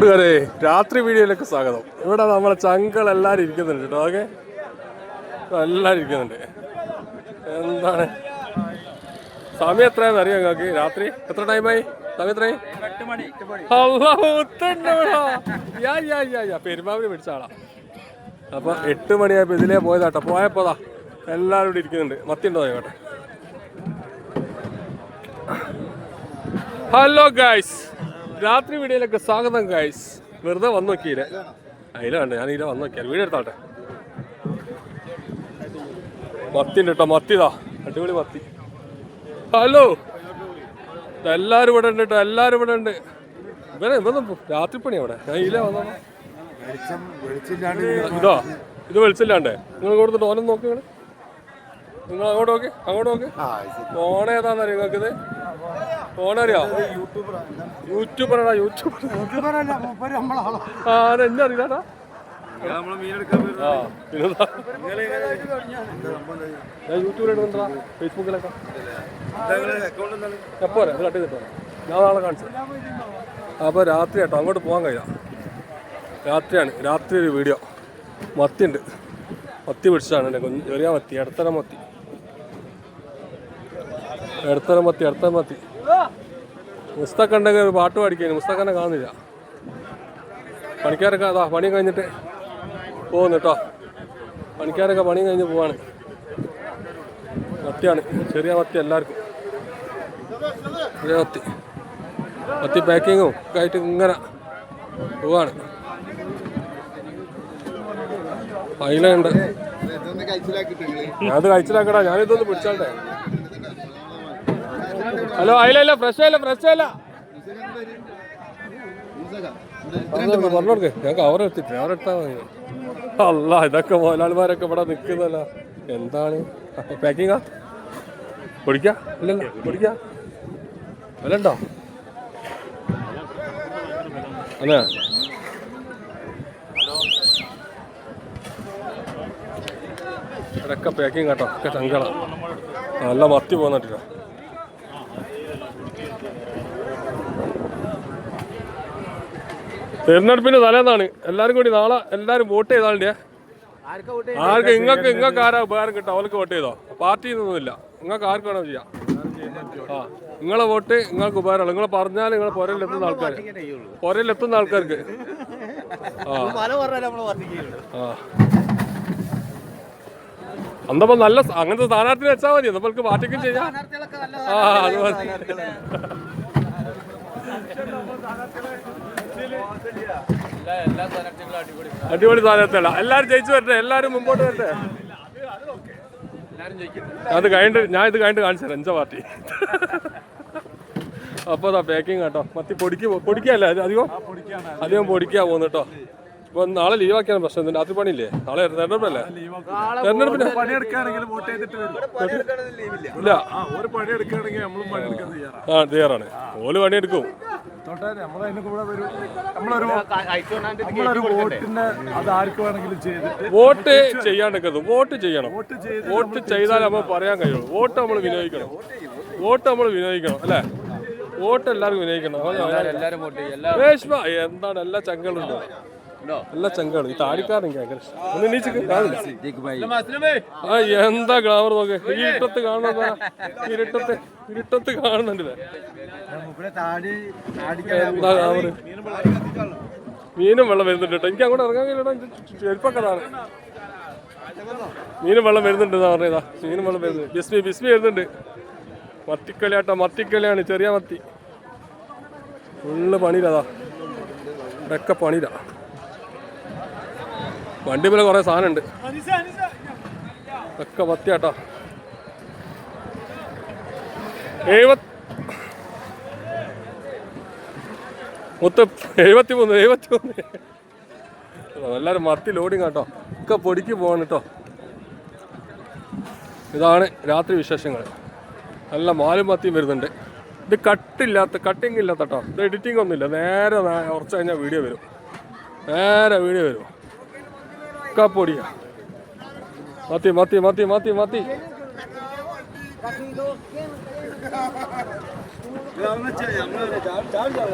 കൂട്ടുകാരെ രാത്രി വീഡിയോയിലേക്ക് സ്വാഗതം. ഇവിടെ നമ്മളെ ചങ്കൾ എല്ലാവരും ഇരിക്കുന്നുണ്ട് കേട്ടോ ഓക്കെ? എല്ലാവരും ഇരിക്കുന്നുണ്ട്. എന്താണ്? സമയം എത്രയാണെന്ന് അറിയാം നിങ്ങൾക്ക്? രാത്രി? എത്ര ടൈമായി സമയം എത്രയായി. യാ, യാ, യാ, യാ. പെരുമാവിന് പിടിച്ച ആളാ. അപ്പൊ എട്ട് മണിയായപ്പോ ഇതിലേ പോയതാട്ടോ പോയപ്പോതാ എല്ലാരും ഇവിടെ ഇരിക്കുന്നുണ്ട്. മത്തിയുണ്ടോ കേട്ടെ ഹലോ ഗൈസ് രാത്രി വീഡിയോയിലേക്ക് സ്വാഗതം ഗൈസ് വെറുതെ വന്നു നോക്കിയില്ലേ അതില വേണ്ട ഞാൻ ഇതിലെ വന്നു നോക്കിയാൽ വീട് എടുത്താട്ടെ? മത്തി ഉണ്ട് കേട്ടോ മത്തിതാ അടിപൊളി മത്തി. ഹലോ? എല്ലാരും ഇവിടെ ഉണ്ട് കേട്ടോ എല്ലാരും ഇവിടെ ഉണ്ട്. ഇവരെ ഇവന്ന് രാത്രി പണി അവിടെ? ഞാൻ ഇതിലെ വന്നോ ഇത് വെളിച്ചില്ലാണ്ട് ഇതോ വെളിച്ചില്ലാണ്ടേ? നിങ്ങൾ കൊടുത്തിട്ട് ഓനം നോക്കി നിങ്ങൾ അങ്ങോട്ട് നോക്കി അങ്ങോട്ട് നോക്കി. ആ ശരി. യൂട്യൂബറാടാ യൂട്യൂബർ ആ എന്നെ അറിയില്ലാടാ. എടുക്കണ്ടാ ഫേസ്ബുക്കിലൊക്കെ. എപ്പോ ഇത് കട്ട് ചെയ്തിട്ടോ ഞാൻ നാളെ കാണിച്ചു അപ്പോൾ രാത്രി കേട്ടോ അങ്ങോട്ട് പോവാൻ കഴിയാം രാത്രിയാണ്. രാത്രി ഒരു വീഡിയോ. മത്തി ഉണ്ട് മത്തി പിടിച്ചതാണ് എന്റെ കുഞ്ഞ് ചെറിയ മത്തി ഇടത്തരം മത്തി. ഇടത്തരം മത്തി ഇടത്തരം മത്തി. മുസ്തഖ് ഉണ്ടെങ്കിൽ ഒരു പാട്ട് പാടിക്കാൻ മുസ്തഖനെ കാണുന്നില്ല. പണിക്കാരൊക്കെ അതാ പണി കഴിഞ്ഞിട്ട് പോകുന്നു കേട്ടോ പണിക്കാരൊക്കെ പണി കഴിഞ്ഞ് പോവാണ്. മത്തിയാണ് ചെറിയ മത്തി എല്ലാവർക്കും. ചെറിയ മത്തി. മത്തി പാക്കിങ്ങും ഒക്കെ ആയിട്ട് ഇങ്ങനെ പോവാണ്. അയിലുണ്ട് ഞാനത് കഴിച്ചിലാക്കട്ടെ ഞാനിതൊന്ന് പിടിച്ചാട്ടെ. ഹലോ അയിലല്ല ഫ്രഷ് അല്ല ഫ്രഷ് അല്ല പറഞ്ഞോടുക്ക് ഞാൻ കവർ എടുത്തിട്ട് മതി. അല്ല ഇതൊക്കെ മുതലാളിമാരൊക്കെ ഇവിടെ നിൽക്കുന്നല്ല എന്താണ്? പാക്കിങ്ങാ പൊടിക്കാ? ഇല്ലല്ല. പൊടിക്കാ? വില ഉണ്ടോ അതെ. ഇവിടെയൊക്കെ പാക്കിങ് കേട്ടോ. ഒക്കെ ചങ്കള. നല്ല മത്തി പോന്നിട്ടോ തെരഞ്ഞെടുപ്പിന് തലേന്നാണ്. എല്ലാരും കൂടി നാളെ എല്ലാരും വോട്ട് ചെയ്താളിന്റെ ആർക്ക് ഇങ്ങക്ക് ഇങ്ങക്ക് ആരാ ഉപകാരം കിട്ടും അവർക്ക് വോട്ട് ചെയ്തോ? പാർട്ടി നിന്നൊന്നുമില്ല. നിങ്ങൾക്ക് ആർക്ക് വേണം ചെയ്യാം? ആ നിങ്ങളെ വോട്ട് നിങ്ങൾക്ക് ഉപകാരമാണ് നിങ്ങൾ പറഞ്ഞാൽ നിങ്ങൾ പുരയിലെത്തുന്ന ആൾക്കാർ പുരയിലെത്തുന്ന ആൾക്കാർക്ക്. ആ. ആ. അന്നപ്പോ നല്ല അങ്ങനത്തെ സ്ഥാനാർത്ഥി വെച്ചാൽ മതി. നമ്മൾക്ക് പാർട്ടിക്കും ചെയ്യാം. ആ അത് മതി. അടിപൊളി സ്ഥാനാർത്ഥിയല്ല എല്ലാരും ജയിച്ചു വരട്ടെ. എല്ലാരും മുമ്പോട്ട് വരട്ടെ. അത് കഴിഞ്ഞിട്ട് ഞാൻ ഇത് കഴിഞ്ഞിട്ട് കാണിച്ചു തരാം. എന്റെ പാർട്ടി. അപ്പൊ അതാ പാക്കിങ് കേട്ടോ. മത്തി പൊടിക്ക് പൊടിക്കല്ലേ? അധികം? അധികം പൊടിക്കാ പോകുന്നു കേട്ടോ. ഇപ്പൊ നാളെ ലീവാക്കിയാണ് പ്രശ്നം. എന്താ രാത്രി പണിയില്ലേ? നാളെ തെരഞ്ഞെടുപ്പല്ലേ? തെരഞ്ഞെടുപ്പിന് ഇല്ല. ആ തയ്യാറാണ്. ഓൽ പണിയെടുക്കും. വോട്ട് ചെയ്യാണ്ടിരിക്കുന്നത് വോട്ട് ചെയ്യണം. വോട്ട് ചെയ്താൽ നമ്മൾ പറയാൻ കഴിയുള്ളൂ. വോട്ട് നമ്മൾ വിനിയോഗിക്കണം. വോട്ട് നമ്മൾ വിനിയോഗിക്കണം അല്ലേ? വോട്ട് എല്ലാവർക്കും വിനിയോഗിക്കണം. രേഷ്മ എന്താണ് എല്ലാ ചങ്കളുണ്ടോ എല്ലാ ചങ്കാണ്. ഈ താടിക്കാരൻ ഭയങ്കര. ഒന്ന് കാണില്ല ആ എന്താ ഗ്ലാമർ നോക്ക്. ഈ ഇരുട്ടത്ത് കാണുന്നതാ ഇരുട്ടത്ത് ഇരുട്ടത്ത് കാണുന്നുണ്ട് എന്താ ഗ്ലാമർ? മീനും വെള്ളം വരുന്നുണ്ട് കേട്ടോ. എനിക്ക് അങ്ങോട്ട് ഇറങ്ങാൻ കഴിയില്ല ചെരുപ്പക്കതാണ്. മീനും വെള്ളം വരുന്നുണ്ട് എന്നാ പറഞ്ഞതാ മീനും വെള്ളം വരുന്നുണ്ട്. ബിസ്മി ബിസ്മി വരുന്നുണ്ട്. മത്തിക്കളിയാട്ടോ മത്തിക്കളിയാണ് ചെറിയ മത്തി. ഫുള്ള് പണിയിലതാ ഇതൊക്കെ പണിയില. വണ്ടി പോലെ കുറേ സാധനം ഉണ്ട് ഒക്കെ പത്തിയാട്ടോ മൊത്തം എഴുപത്തി മൂന്ന് എഴുപത്തി മൂന്ന് എല്ലാവരും മത്തി ലോഡിങ് കേട്ടോ ഒക്കെ പൊടിക്ക് പോകണം കേട്ടോ ഇതാണ് രാത്രി വിശേഷങ്ങൾ. നല്ല മാലും മത്തിയും വരുന്നുണ്ട്. ഇത് കട്ടില്ലാത്ത കട്ടിങ് ഇല്ലാത്ത കേട്ടോ ഇത് എഡിറ്റിംഗ് ഒന്നുമില്ല. നേരെ ഉറച്ചു കഴിഞ്ഞാൽ വീഡിയോ വരും. നേരെ വീഡിയോ വരും. ഒക്കെ പൊടിയാ മത്തി മത്തി മത്തി മത്തി മത്തി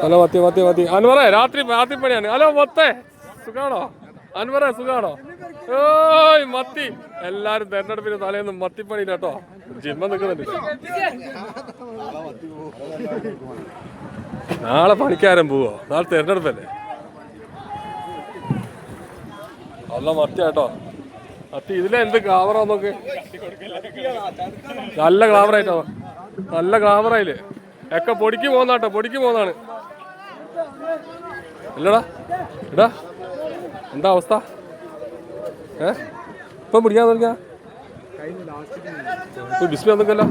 ഹലോ മത്തി മത്തി മത്തി അൻവറെ രാത്രി രാത്രി പണിയാണ് ഹലോ മൊത്തേ സുഖാണോ അൻവറെ സുഖാണോ ഓയ് മത്തി എല്ലാരും തെരഞ്ഞെടുപ്പിന് തലേന്ന് മത്തിപ്പണി കേട്ടോ ജിമ്മ നിൽക്കുന്നുണ്ട് നാളെ പണിക്കാരൻ പോവോ നാളെ തെരഞ്ഞെടുപ്പല്ലേ നല്ല മത്തിയാട്ടോ. മത്തി ഇതിലെ എന്ത് ഗ്ലാമറാ നോക്ക്? നല്ല ക്ലാവറായിട്ടോ നല്ല ഗ്ലാമറായില്ലേ ഒക്കെ പൊടിക്ക് പോന്നാട്ടോ പൊടിക്ക് പോന്നാണ് ഇല്ലടാ. എടാ എന്താ അവസ്ഥ? ഏ? ഇപ്പം പിടിക്കാൻ നോക്കിയാ ബിസ്മി ഒന്നുമില്ല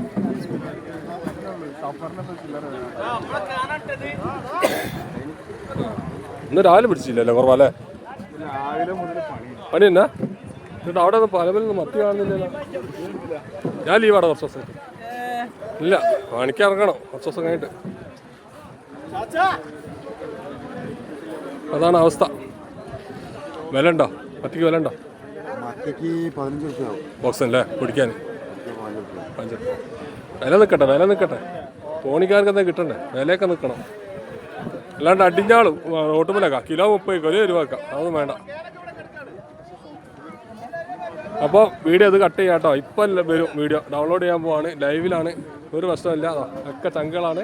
ഇന്ന് രാവിലെ പിടിച്ചില്ലല്ലേ കുറവല്ലേ പണി. എന്നാ എന്നിട്ട് അവിടെ പലവിൽ നിന്ന് മത്തി കാണുന്നില്ലല്ലോ. ഞാൻ ലീവാണ് കുറച്ച് ദിവസം ഇല്ല പണിക്ക് ഇറങ്ങണം കുറച്ച് ദിവസം കഴിഞ്ഞിട്ട്. അതാണ് അവസ്ഥ. വില ഉണ്ടോ മത്തിക്ക് വില ഉണ്ടോ ബോക്സ് അല്ലേ കുടിക്കാൻ. വില നിൽക്കട്ടെ വില നിൽക്കട്ടെ. തോണിക്കാർക്ക് എന്താ കിട്ടണ്ടേ? വിലയൊക്കെ നിൽക്കണം. അല്ലാണ്ട് അടിഞ്ഞാളും റോട്ടുമലക്കാം കിലോ മുപ്പത് ഒരു രൂപക്കാം അതൊന്നും വേണ്ട. അപ്പോൾ വീഡിയോ അത് കട്ട് ചെയ്യാം കേട്ടോ ഇപ്പം വരും വീഡിയോ. ഡൗൺലോഡ് ചെയ്യാൻ പോവാണ്. ലൈവിലാണ്. ഒരു പ്രശ്നമില്ല ഒക്കെ ചങ്കളാണ്